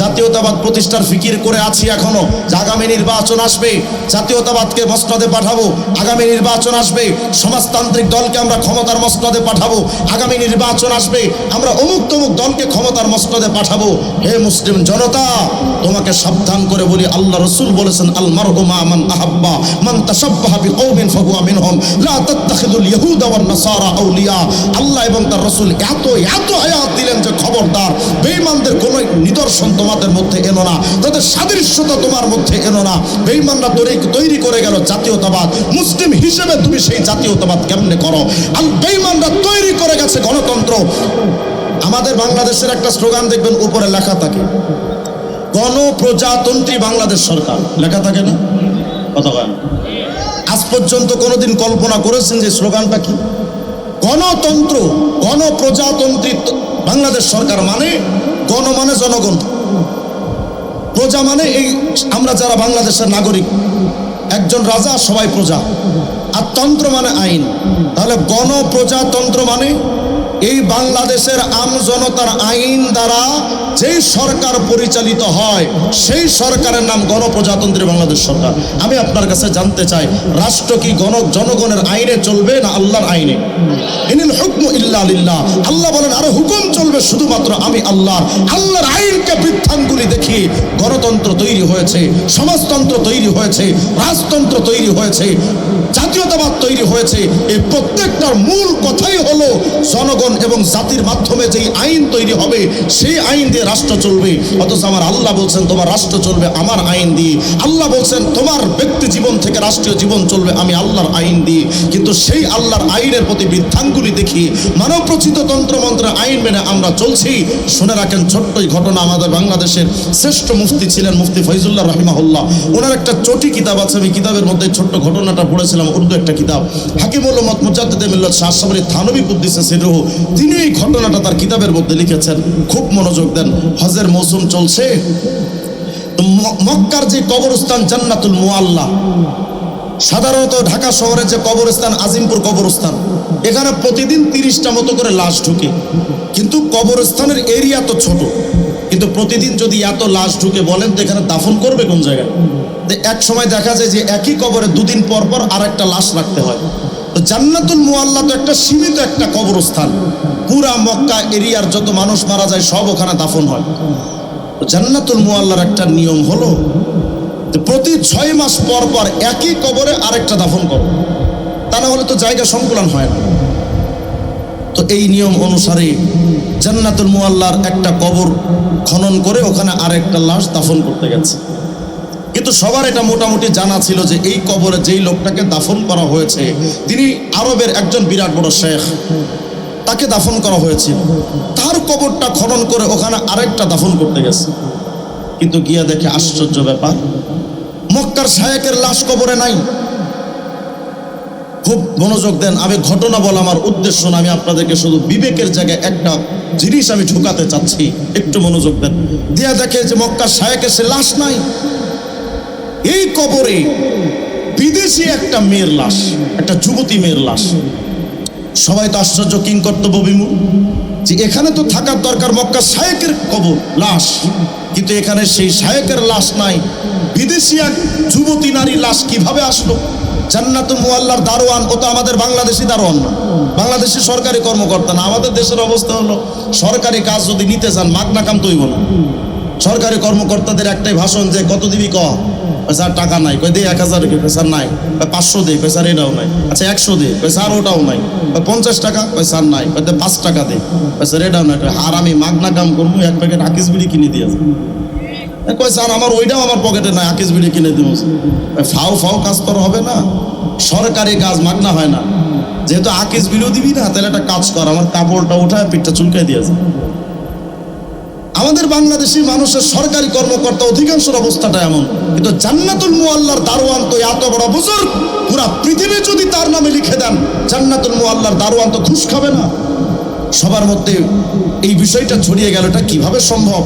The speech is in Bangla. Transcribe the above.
জাতীয়তাবাদ প্রতিষ্ঠার ফিকির করে আছি এখনও। আগামী নির্বাচন আসবে, জাতীয়তাবাদকে মসনদে পাঠাবো। আগামী নির্বাচন আসবে, সমাজতান্ত্রিক দলকে আমরা ক্ষমতার মসনদে পাঠাবো। আগামী নির্বাচন আসবে, আমরা অমুক তমুক দলকে ক্ষমতার মসনদে পাঠাবো। হে মুসলিম জনতা, তোমাকে সাবধান করে বলি, আল্লাহ রসুল বলেছেন, আল মারহুমা আহাব্বা তাসাব্বাহা বিকওমিন ফাহুয়া মিনহুম। লা তাত্তাখিদুল ইয়াহুদা ওয়ান নাসারা আউলিয়া। আল্লাহ এবং তার রসুল এত এত আয়াত দিলেন যে খবরদার। বেঈমানদের কোনো নিদর্শন তোমাদের মধ্যে এনো না, তাদের সাদৃশ্যতা তোমার মধ্যে এনো না। বেঈমানরা তৈরি তৈরি করে গেল জাতীয়তাবাদ। মুসলিম হিসেবে তুমি সেই জাতীয়তাবাদ কেমনে করো? আর বেঈমানরা তৈরি করে গেছে গণতন্ত্র। আমাদের বাংলাদেশের একটা স্লোগান দেখবেন, উপরে লেখা থাকে, গণপ্রজাতন্ত্রী বাংলাদেশ সরকার। লেখা থাকে না? কথা আজ পর্যন্ত কোনোদিন কল্পনা করেছেন যে স্লোগানটা কি? গণতন্ত্র, গণপ্রজাতন্ত্রী বাংলাদেশ সরকার মানে গণ মানে জনগণ। প্রজা মানে এই আমরা যারা বাংলাদেশের নাগরিক, একজন রাজা, সবাই প্রজা। আর তন্ত্র মানে আইন। তাহলে গণপ্রজাতন্ত্র মানে এই বাংলাদেশের আম জনতার আইন দ্বারা যেই সরকার পরিচালিত হয়, সেই সরকারের নাম গণপ্রজাতন্ত্রী বাংলাদেশ সরকার। আমি আপনার কাছে জানতে চাই, রাষ্ট্র কি গণ, জনগণের আইনে চলবে না আল্লাহর আইনে? ইনিল হুকম ইল্লা আল্লাহ বলেন, আরে হুকুম চলবে শুধুমাত্র আমি আল্লাহর। আল্লাহর গণতন্ত্র তৈরি হয়েছে, সমাজতন্ত্র তৈরি হয়েছে, রাজতন্ত্র তৈরি হয়েছে, জাতীয়তাবাদ তৈরি হয়েছে। এই প্রত্যেকটার মূল কথাই হলো জনগণ এবং জাতির মাধ্যমে যেই আইন তৈরি হবে, সেই আইন দিয়ে রাষ্ট্র চলবে। অথচ আমার আল্লাহ বলছেন, তোমার রাষ্ট্র চলবে আমার আইন দিয়ে। আল্লাহ বলছেন, তোমার ব্যক্তি জীবন থেকে রাষ্ট্রীয় জীবন চলবে, আমি আল্লাহর আইন দিয়ে। কিন্তু সেই আল্লাহর আইনের প্রতি বৃদ্ধাঙ্গুলি দেখি মানব রচিত তন্ত্রমন্ত্রের আইন মেনে আমরা চলছি। শুনে রাখেন, ছোট্টই ঘটনা আমাদের বাংলাদেশের শ্রেষ্ঠ মুফতি ছিলেন মুফতি ফৈজুল্লাহ রহিমাহুল্লাহ, ওনার একটা চটি কিতাব আছে, আমি কিতাবের মধ্যে ছোট্ট ঘটনাটা পড়েছিলাম, উর্দু একটা কিতাব। হাকিমুল মত মুজাদ্দিদ মিল্লাত শাহ সাবরি থানবী কুদ্দিসে সিরহু, তিনি এই ঘটনাটা তার কিতাবের মধ্যে লিখেছেন। খুব মনোযোগ দেন, হজের মৌসুম চলছে। মক্কার যে কবরস্থান জান্নাতুল মুআল্লা, সাধারণত ঢাকা শহরে যে কবরস্থান, আজিমপুর কবরস্থান, এখানে প্রতিদিন তিরিশটা মতো করে লাশ ঢুকে। কিন্তু কবরস্থানের এরিয়া তো ছোট। কিন্তু প্রতিদিন যদি এত লাশ ঢুকে বলেন তো এখানে দাফন করবে কোন জায়গায়? এক সময় দেখা যায় যে একই কবরে দুদিন পর পর আর একটা লাশ রাখতে হয়। তো জান্নাতুল মুআল্লা তো একটা সীমিত একটা কবরস্থান। পুরা মক্কা এরিয়ার যত মানুষ মারা যায় সব ওখানে দাফন হয়। তো জান্নাতুল মুআল্লার একটা নিয়ম হলো প্রতি ছয় মাস পর পর একই কবরে আরেকটা দাফন করো। তা না হলে তো জায়গা সংকুলন হয় না। তো এই নিয়ম অনুসারে জান্নাতুল মুআল্লার একটা কবর খনন করে ওখানে আরেকটা লাশ দাফন করতে গেছে। কিন্তু সবার এটা মোটামুটি জানা ছিল যে এই কবরে যেই লোকটাকে দাফন করা হয়েছে, তিনি আরবের একজন বিরাট বড় শেখ। তাকে দাফন করা হয়েছিল। তার কবরটা খনন করে ওখানে আরেকটা দাফন করতে গেছে। কিন্তু গিয়া দেখে আশ্চর্য ব্যাপার, মক্কার শায়েকের লাশ কবরে নাই। খুব মনোযোগ দেন। আমি ঘটনা বলা, আমার উদ্দেশ্য না, আমি আপনাদেরকে শুধু বিবেকের জায়গায় একটা জিনিস আমি ঢুকাতে চাচ্ছি। একটু মনোযোগ দেন। দিয়া দেখে যে মক্কার শায়েকের সে লাশ নাই। এই কবরে বিদেশি একটা মেয়ের লাশ, একটা যুবতী মেয়ের লাশ। সবাই তো আশ্চর্য, কিং কর্তব্য বিমূল যে এখানে তো থাকার দরকার মক্কা শায়েকের কবর, লাশ। কিন্তু এখানে সেই শায়েকের লাশ নাই। বিদেশি এক যুবতী নারী লাশ কীভাবে আসলো? জান্নাতুল মুআল্লার দারোয়ান, ও তো আমাদের বাংলাদেশি দারোয়ান। বাংলাদেশি সরকারি কর্মকর্তা না। আমাদের দেশের অবস্থা হলো, সরকারি কাজ যদি নিতে চান, মাগনা কাম তৈব না। সরকারি কর্মকর্তাদের একটাই ভাষণ যে, কত দিবি ক? স্যার, টাকা নাই। কই দে, এক হাজার। স্যার, নাই। পাঁচশো দে। স্যার, এটাও নাই। আচ্ছা একশো দে। স্যার, ওটাও নাই। পঞ্চাশ টাকা? স্যার, নাই। পাঁচ টাকা দে। স্যার, এটাও নাই। আমি মাগনা কাম করব, এক প্যাকেট আকিস বিড়ি কিনে দিয়েছে কই স্যার, আমার ওইটাও আমার পকেটে নাই, আকিস বিড়ি কিনে দিব। ফাও ফাও কাজ তোর হবে না। সরকারি কাজ মাগনা হয় না। যেহেতু আকিস বিলিও দিবি না, তাহলে একটা কাজ কর, আমার কাপড়টা উঠায়, পিঠটা চুলকাই দিয়েছে আমাদের বাংলাদেশি মানুষের সরকারি কর্মকর্তা অধিকাংশের অবস্থাটা এমন, কিন্তু জান্নাতুল মুআল্লার দারোয়ান তো এত বড় বুজুর্গ, পুরা পৃথিবী যদি তার নামে লিখে দেন, জান্নাতুল মুআল্লার দারোয়ান তো ঘুষ খাবে না। সবার মধ্যে এই বিষয়টা ছড়িয়ে গেল, এটা কীভাবে সম্ভব?